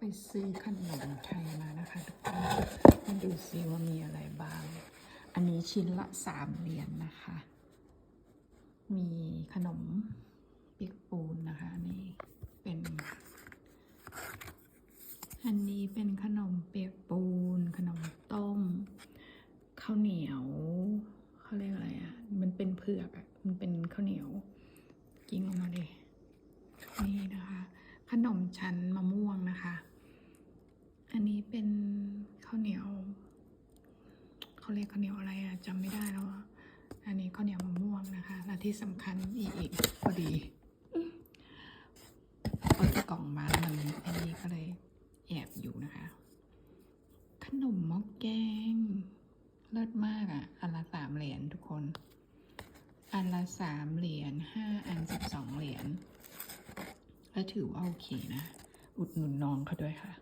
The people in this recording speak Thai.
ไปซื้อขนมไทยมานะคะทุกคนมาดูซิว่ามีอะไรบ้าง อันนี้ชิ้นละสามเหรียญนะคะ มีขนมเปียกปูนนะคะนนี้เป็น อันนี้เป็นขนมเปียกปูน ขนมต้มข้าวเหนียวเขาเรียกอะไรอะ มันเป็นเผือกอะ มันเป็นข้าวเหนียว กินออกมาเลย ขนมชั้นมะม่วงนะคะ อันนี้เป็นข้าวเหนียวเขาเรียกข้าวเหนียวอะไรอะจำไม่ได้แล้วอันนี้ข้าวเหนียวมะม่วงนะคะ และที่สำคัญอีกพอดีเปิดกล่องมาแล้วมันอันนี้ก็เลยแอบอยู่นะคะ ขนมหม้อแกง เลิศมากอะอันละสามเหรียญทุกคน อันละสามเหรียญห้าอัน และถือว่าโอเคนะ อุดหนุนน้องเขาด้วยค่ะ